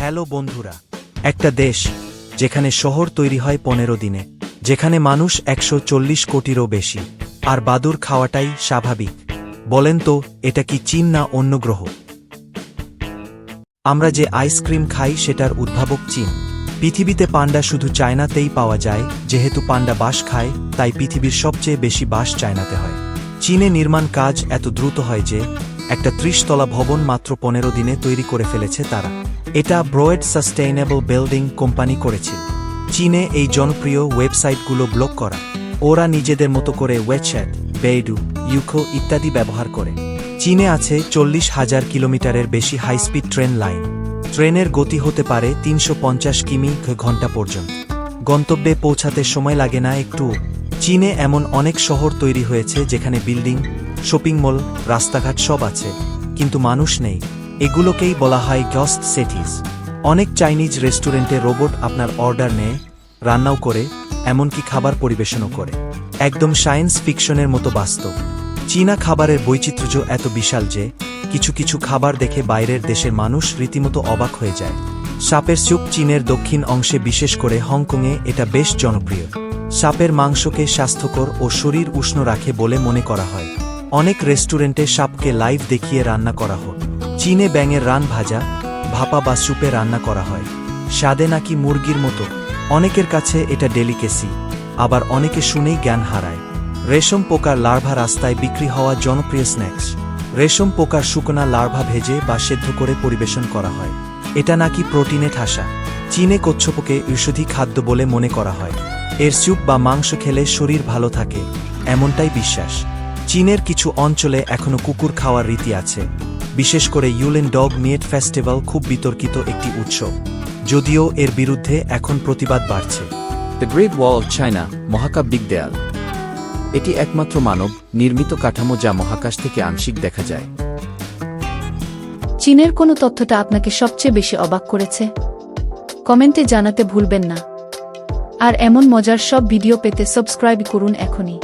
Hello বন্ধুরা, একটা দেশ যেখানে শহর তৈরি হয় পনেরো দিনে, যেখানে মানুষ একশো চল্লিশ কোটিরও বেশি, আর বাদুর খাওয়াটাই স্বাভাবিক। বলেন তো, এটা কি চীন না অন্য গ্রহ? আমরা যে আইসক্রিম খাই সেটার উদ্ভাবক চীন। পৃথিবীতে পান্ডা শুধু চায়নাতেই পাওয়া যায়, যেহেতু পান্ডা বাঁশ খায়, তাই পৃথিবীর সবচেয়ে বেশি বাঁশ চায়নাতে হয়। চীনে নির্মাণ কাজ এত দ্রুত হয় যে একটা ত্রিশতলা ভবন মাত্র পনেরো দিনে তৈরি করে ফেলেছে তারা। এটা ব্রোয়েড সাস্টেইনেবল বিল্ডিং কোম্পানি করেছিল চীনে এই জনপ্রিয় ওয়েবসাইটগুলো ব্লক করা। ওরা নিজেদের মতো করে ওয়েবচ্যাট বেইডু ইউকো ইত্যাদি ব্যবহার করে। চীনে আছে চল্লিশ হাজার কিলোমিটারের বেশি হাইস্পিড ট্রেন লাইন ট্রেনের গতি হতে পারে তিনশো পঞ্চাশ কিমি ঘণ্টা পর্যন্ত। গন্তব্যে পৌঁছাতে সময় লাগে না একটু চীনে এমন অনেক শহর তৈরি হয়েছে যেখানে বিল্ডিং শপিং মল, রাস্তাঘাট সব আছে, কিন্তু মানুষ নেই। এগুলোকেই বলা হয় গস্ট সিটিজ অনেক চাইনিজ রেস্টুরেন্টে রোবট আপনার অর্ডার নেয়, রান্নাও করে, এমনকি খাবার পরিবেশনও করে। একদম সায়েন্স ফিকশনের মতো বাস্তব। চীনা খাবারের বৈচিত্র্য এত বিশাল যে, কিছু কিছু খাবার দেখে বাইরের দেশের মানুষ রীতিমতো অবাক হয়ে যায়। সাপের স্যুপ চীনের দক্ষিণ অংশে বিশেষ করে হংকংয়ে এটা বেশ জনপ্রিয়। সাপের মাংসকে স্বাস্থ্যকর ও শরীর উষ্ণ রাখে বলে মনে করা হয়। অনেক রেস্টুরেন্টে সাপকে লাইভ দেখিয়ে রান্না করা হয় চীনে ব্যাঙের রান ভাজা, ভাপা বা স্যুপে রান্না করা হয়। স্বাদে নাকি মুরগির মতো। অনেকের কাছে এটা ডেলিকেসি, আবার অনেকে শুনেই জ্ঞান হারায়। রেশম পোকার লার্ভা রাস্তায় বিক্রি হওয়া জনপ্রিয় স্ন্যাক্স। রেশম পোকার শুকনা লার্ভা ভেজে বা সেদ্ধ করে পরিবেশন করা হয়। এটা নাকি প্রোটিনে ঠাসা। চীনে কচ্ছপকে ঔষধি খাদ্য বলে মনে করা হয়। এর স্যুপ বা মাংস খেলে শরীর ভালো থাকে, এমনটাই বিশ্বাস। চীনের কিছু অঞ্চলে এখনও কুকুর খাওয়ার রীতি আছে। বিশেষ করে ইউলেন ডগ মিয়েট ফেস্টিভ্যাল খুব বিতর্কিত একটি উৎসব। যদিও এর বিরুদ্ধে এখন প্রতিবাদ বাড়ছে। The great wall of China মহাকাব্যিক দেয়াল। এটি একমাত্র মানব নির্মিত কাঠামো যা মহাকাশ থেকে আংশিক দেখা যায়। চীনের কোনো তথ্যটা আপনাকে সবচেয়ে বেশি অবাক করেছে? কমেন্টে জানাতে ভুলবেন না। আর এমন মজার সব ভিডিও পেতে সাবস্ক্রাইব করুন এখনই।